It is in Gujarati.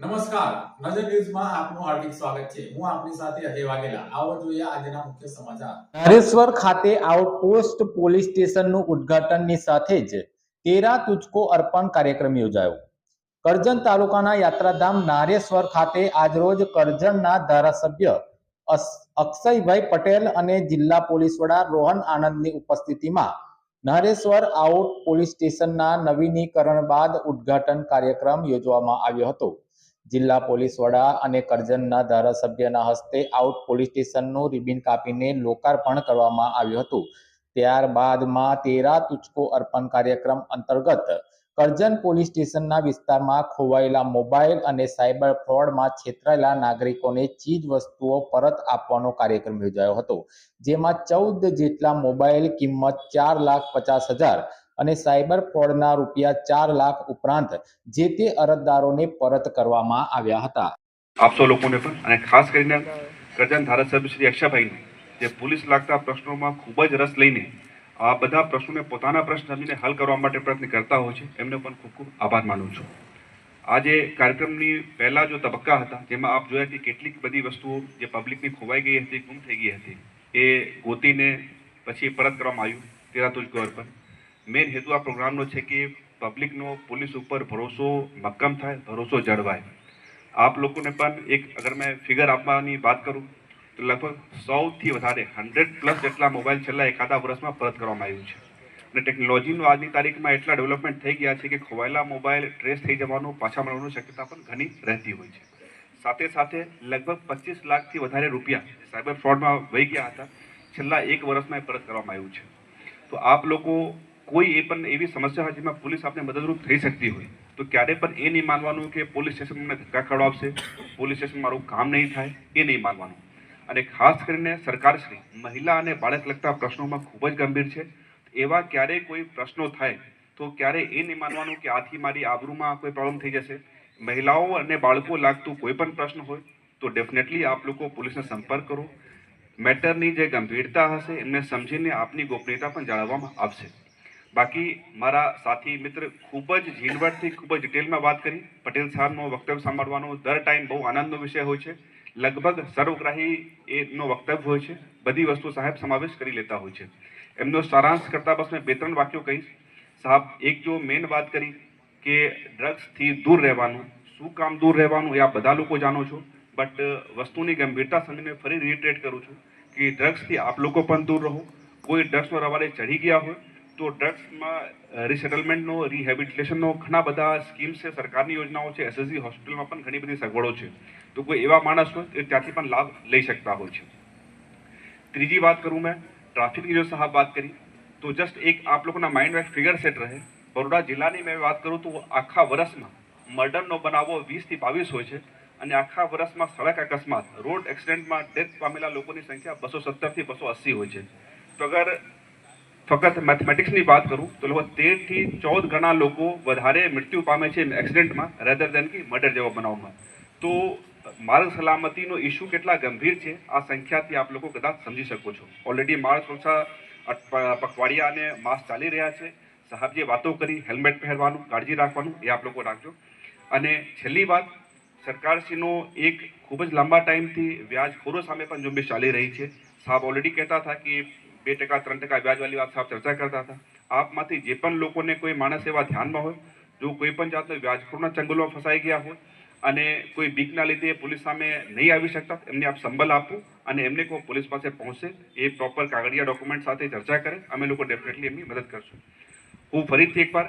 નમસ્કાર. નજર ન્યૂઝમાં આપનું હાર્દિક સ્વાગત છે. હું આપની સાથે અજય વાઘેલા. આવો જોઈએ આજના મુખ્ય સમાચાર. હરેશ્વર ખાતે આઉટપોસ્ટ પોલીસ સ્ટેશનનું ઉદ્ઘાટનની સાથે જ તેરા તુચકો અર્પણ કાર્યક્રમ યોજાયો. કરજણ તાલુકાના યાત્રાધામ નારેશ્વર ખાતે આજરોજ કરજણના ધારાસભ્ય અક્ષયભાઈ પટેલ અને જિલ્લા પોલીસ વડા રોહન આનંદની ઉપસ્થિતિમાં નારેશ્વર આઉટ પોલીસ સ્ટેશનના નવીનીકરણ બાદ ઉદ્ઘાટન કાર્યક્રમ યોજવામાં આવ્યો હતો. જિલ્લા પોલીસ વડા અને કરજણના ધારાસભ્યના હસ્તે આઉટ પોલીસ સ્ટેશનનું રિબિન કાપીને લોકાર્પણ કરવામાં આવ્યું હતું. ત્યારબાદમાં તેરા તુચકો અર્પણ કાર્યક્રમ અંતર્ગત કરજણ પોલીસ સ્ટેશનના વિસ્તારમાં ખોવાયેલા મોબાઈલ અને સાયબર ફ્રોડમાં છેતરાયેલા નાગરિકોને ચીજ વસ્તુઓ પરત આપવાનો કાર્યક્રમ યોજાયો હતો. જેમાં ચૌદ જેટલા મોબાઈલ કિંમત ચાર લાખ પચાસ હજાર અને સાયબર ફ્રોડના રૂપિયા ચાર લાખ ઉપરાંત જે તે અરજદારોને પરત કરવામાં આવ્યા હતા. આપ લોકોને પણ અને ખાસ કરીને કરજણ ધારાસભ્ય શ્રી અક્ષાભાઈને જે પોલીસ લાગતા પ્રશ્નોમાં ખૂબ જ રસ લઈને આ બધા પ્રશ્નોને પોતાના પ્રશ્ન સમજીને હલ કરવા માટે પ્રયત્ન કરતા હોય છે, એમને પણ ખૂબ ખૂબ આભાર માનું છું. આજે કાર્યક્રમની પહેલા જો તબક્કા હતા, જેમાં આપ જોયા કે કેટલીક બધી વસ્તુઓ જે પબ્લિકની ખોવાઈ ગઈ હતી, ગુમ થઈ ગઈ હતી, એ ગોતીને પછી પરત કરવામાં આવ્યું તેરા તુજકો અર્પણ મેઇન હેતુ આ પ્રોગ્રામનો છે કે પબ્લિકનો પોલીસ ઉપર ભરોસો મક્કમ થાય, ભરોસો જળવાય. આપ લોકોને પણ એક અગર મેં ફિગર આપવાની વાત કરું, તો લગભગ સૌથી વધારે હંડ્રેડ પ્લસ જેટલા મોબાઈલ છેલ્લા એકાદા વર્ષમાં પરત કરવામાં આવ્યું છે. અને ટેકનોલોજીનું આજની તારીખમાં એટલા ડેવલપમેન્ટ થઈ ગયા છે કે ખોવાયેલા મોબાઈલ ટ્રેસ થઈ જવાનું, પાછા મળવાનું શક્યતા પણ ઘણી રહેતી હોય છે. સાથે સાથે લગભગ પચીસ લાખથી વધારે રૂપિયા સાયબર ફ્રોડમાં વહી ગયા હતા. છેલ્લા એક વર્ષમાં પરત કરવામાં આવ્યું છે. તો આપ લોકો કોઈ એ પણ એવી સમસ્યા હોય જેમાં પોલીસ આપને મદદરૂપ થઈ શકતી હોય, તો ક્યારે પણ એ નહીં માનવાનું કે પોલીસ સ્ટેશન મને ધક્કા ખવડાવશે પોલીસ સ્ટેશન મારું કામ નહીં થાય, એ નહીં માનવાનું. અને ખાસ કરીને સરકારશ્રી, મહિલા અને બાળક લગતા પ્રશ્નોમાં ખૂબ જ ગંભીર છે. એવા ક્યારેય કોઈ પ્રશ્નો થાય, તો ક્યારે એ નહીં માનવાનું કે આથી મારી આબરૂમાં કોઈ પ્રોબ્લેમ થઈ જશે. મહિલાઓ અને બાળકો લાગતું કોઈ પણ પ્રશ્ન હોય, તો ડેફિનેટલી આપ લોકો પોલીસને સંપર્ક કરો. મેટરની જે ગંભીરતા હશે, એમને સમજીને આપની ગોપનીયતા પણ જાળવવામાં આવશે. બાકી મારા સાથી મિત્ર ખૂબ જ ઝીણવટથી ખૂબ જ ડિટેલમાં વાત કરી. પટેલ સાહેબનો વક્તવ્ય સાંભળવાનો દર ટાઈમ બહુ આનંદનો વિષય હોય છે. લગભગ સર્વગ્રાહી એનો વક્તવ્ય હોય છે. બધી વસ્તુ સાહેબ સમાવેશ કરી લેતા હોય છે. એમનો સારાંશ કરતાં બસ મેં બે ત્રણ વાક્યો કહીશ. સાહેબ, એક જો મેઇન વાત કરી કે ડ્રગ્સથી દૂર રહેવાનું, શું કામ દૂર રહેવાનું એ આપ બધા લોકો જાણો છો. બટ વસ્તુની ગંભીરતા સમજીને ફરી રીટ્રેટ કરું છું કે ડ્રગ્સથી આપ લોકો પણ દૂર રહો. કોઈ ડ્રગ્સનો રવાડે ચઢી ગયા હોય તો ડ્રગ્સમાં રિસેટલમેન્ટનો રિહેબિલિટેશનનો ઘણા બધા સ્કીમ્સ છે, સરકારની યોજનાઓ છે એસએસજી હોસ્પિટલમાં પણ ઘણી બધી સગવડો છે. તો કોઈ એવા માણસ હોય, એ ત્યાંથી પણ લાભ લઈ શકતા હોય છે. ત્રીજી વાત કરું મેં ટ્રાફિકની જો સાહેબ વાત કરી, તો જસ્ટ એક આપ લોકોના માઇન્ડમાં ફિગર સેટ રહે. બરોડા જિલ્લાની મેં વાત કરું તો આખા વર્ષમાં મર્ડરનો બનાવો વીસથી બાવીસ હોય છે અને આખા વર્ષમાં સડક અકસ્માત રોડ એક્સિડન્ટમાં ડેથ પામેલા લોકોની સંખ્યા બસો સત્તરથી બસો અસી હોય છે. તો અગર ફક્ત મેથમેટિક્સની વાત કરું તો લગભગ તેરથી ચૌદ ગણા લોકો વધારે મૃત્યુ પામે છે એક્સિડન્ટમાં રેધર દેન કે મર્ડર જેવા બનાવમાં. તો માર્ગ સલામતીનો ઇસ્યુ કેટલા ગંભીર છે? આ સંખ્યાથી આપ લોકો કદાચ સમજી શકો છો. ઓલરેડી માર્ગ સુરક્ષા પખવાડિયા અને માસ ચાલી રહ્યા છે. સાહેબ જે વાતો કરી હેલ્મેટ પહેરવાનું, કાળજી રાખવાનું, એ આપ લોકો રાખજો. અને છેલ્લી વાત, સરકારશ્રીનો એક ખૂબ જ લાંબા ટાઈમથી વ્યાજખોરો સામે પણ ઝુંબેશ ચાલી રહી છે. સાહેબ ઓલરેડી કહેતા હતા કે બે ટકા, ત્રણ ટકા વ્યાજવાળી વાત સાહેબ ચર્ચા કરતા હતા. આપમાંથી જે પણ લોકોને કોઈ માણસ એવા ધ્યાનમાં હોય, જો કોઈ પણ જાતનો વ્યાજખોરના ચંગુલમાં ફસાઈ ગયા હોય અને કોઈ બીકના લીધે પોલીસ સામે નહીં આવી શકતા, એમને આપ સંબલ આપો અને એમને કોઈ પોલીસ પાસે પહોંચે, એ પ્રોપર કાગળિયા ડોક્યુમેન્ટ સાથે ચર્ચા કરે. અમે લોકો ડેફિનેટલી એમની મદદ કરશું. હું ફરીથી એકવાર